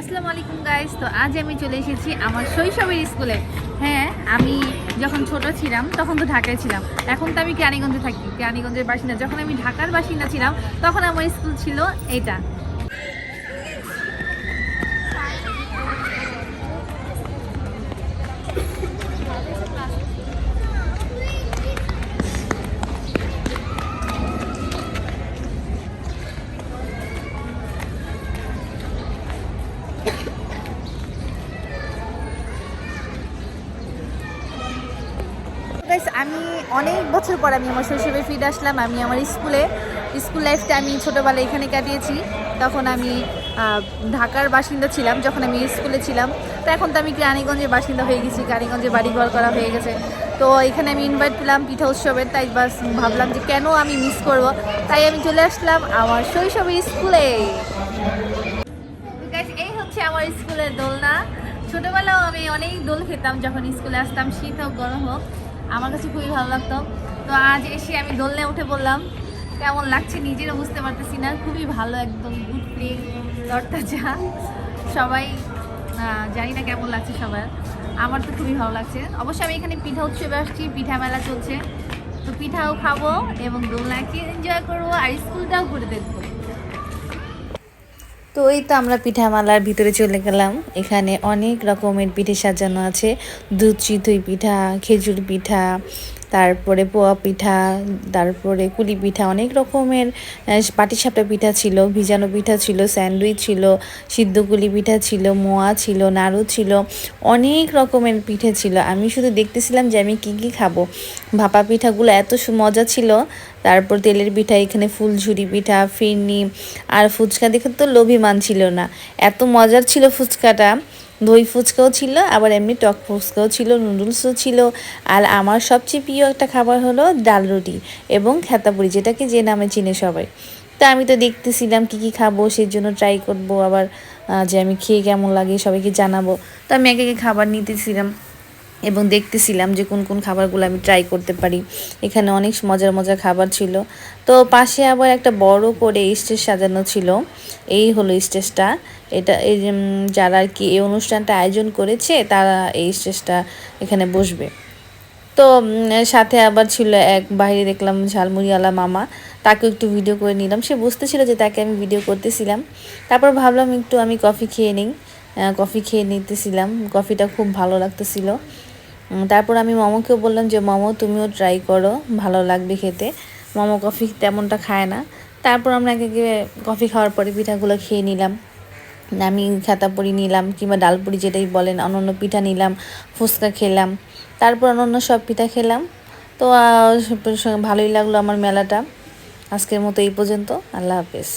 আসসালামু আলাইকুম গাইস তো আজ আমি চলে এসেছি আমার শৈশবের স্কুলে। হ্যাঁ আমি যখন ছোট ছিলাম, তখন তো ঢাকায় ছিলাম। এখন তো আমি কেরানীগঞ্জে থাকি, কেরানীগঞ্জের বাসিন্দা। যখন আমি ঢাকার বাসিন্দা ছিলাম, তখন আমার স্কুল ছিল এইটা। গাইস আমি অনেক বছর পর আমি আমার শৈশবে ফিরে আসলাম। আমি আমার স্কুলে, স্কুল লাইফটা আমি ছোটোবেলায় এখানে কাটিয়েছি। তখন আমি ঢাকার বাসিন্দা ছিলাম, যখন আমি স্কুলে ছিলাম। তো এখন তো আমি রানীগঞ্জের বাসিন্দা হয়ে গেছি, রানীগঞ্জে বাড়ি ঘর করা হয়ে গেছে। তো এখানে আমি ইনভাইট পেলাম পিঠা উৎসবের তাই বাস ভাবলাম যে কেন আমি মিস করব? তাই আমি চলে আসলাম আমার শৈশবের স্কুলে। এই হচ্ছে আমার স্কুলের দোলনা। ছোটবেলাও আমি অনেক দোল খেতাম যখন স্কুলে আসতাম, শীত হোক, গরম হোক। আমার কাছে খুবই ভালো লাগতো। তো আজ এসে আমি দোলনে উঠে বললাম কেমন লাগছে নিজেরও বুঝতে পারতেছি না। খুবই ভালো একদম গুড ফিলিং তরতাজা সবাই জানি না কেমন লাগছে সবার। আমার তো খুবই ভালো লাগছে। অবশ্যই আমি এখানে পিঠা উৎসবে আসছি, পিঠা মেলা চলছে। তো পিঠাও খাব এবং দোলনাকে এনজয় করব আর স্কুলটাও ঘুরে দেখব। তো এই তো আমরা পিঠামালার ভিতরে চলে গেলাম। এখানে অনেক রকমের পিঠে সাজানো আছে। দুধ চিতই পিঠা, খেজুর পিঠা তারপরে পোয়া পিঠা, তারপরে কুলি পিঠা, অনেক রকমের পাটিসাপটা পিঠা ছিল, ভিজানো পিঠা ছিল, স্যান্ডউইচ ছিল, সিদ্ধ কুলি পিঠা ছিল, মোয়া ছিল, নাড়ু ছিল, অনেক রকমের পিঠে ছিল। আমি শুধু দেখতেছিলাম যে আমি কি কি খাব। ভাপা পিঠাগুলো এত মজা ছিল। তারপর তেলের পিঠা, এখানে ফুলঝুরি পিঠা, ফিরনি, আর ফুচকা দেখে তো লোভী মান ছিল না। এত মজার ছিল ফুচকাটা। দই ফুচকাও ছিল, আবার এমনি টক ফুচকাও ছিল, নুডলসও ছিল। আর আমার সবচেয়ে প্রিয় একটা খাবার হলো ডাল রুটি এবং খেতাপুরি যেটাকে যে নামে চিনে সবাই। তা আমি তো দেখতেছিলাম কি কি খাব সেই জন্য ট্রাই করব, আবার যে আমি খেয়ে কেমন লাগে সবাইকে জানাব। তো আমি একে খাবার নিতেছিলাম। এবং দেখতেছিলাম যে কোন কোন খাবারগুলো আমি ট্রাই করতে পারি। এখানে অনেক মজার মজার খাবার ছিল। তো পাশে আবার একটা বড় করে স্টেজ সাজানো ছিল। এই হলো স্টেজটা। এটা এই যারা আর কি এই অনুষ্ঠানটা আয়োজন করেছে, তারা এই স্টেজটা এখানে বসবে। তো সাথে আবার ছিল এক বাইরে দেখলাম ঝালমুড়িওয়ালা মামা। তাকে একটু ভিডিও করে নিলাম। সে বুঝতেছিল যে তাকে আমি ভিডিও করতেছিলাম। তারপর ভাবলাম একটু আমি কফি খেয়ে নিই। কফি খেয়ে নিতেছিলাম। কফিটা খুব ভালো লাগতেছিল। তারপর আমি মামাকেও বললাম যে, মামা, তুমিও ট্রাই করো, ভালো লাগবে খেতে। মামা কফি তেমনটা খায় না। তারপর আমরা একে কফি খাওয়ার পরে পিঠাগুলো খেয়ে নিলাম। আমি খাতাপুরি নিলাম কিংবা ডালপুরি যেটাই বলেন, অন্যান্য পিঠা নিলাম, ফুচকা খেলাম, তারপর অন্যান্য সব পিঠা খেলাম। তো ভালোই লাগল আমার মেলাটা। আজকের মতো এই পর্যন্ত। আল্লাহ হাফেজ।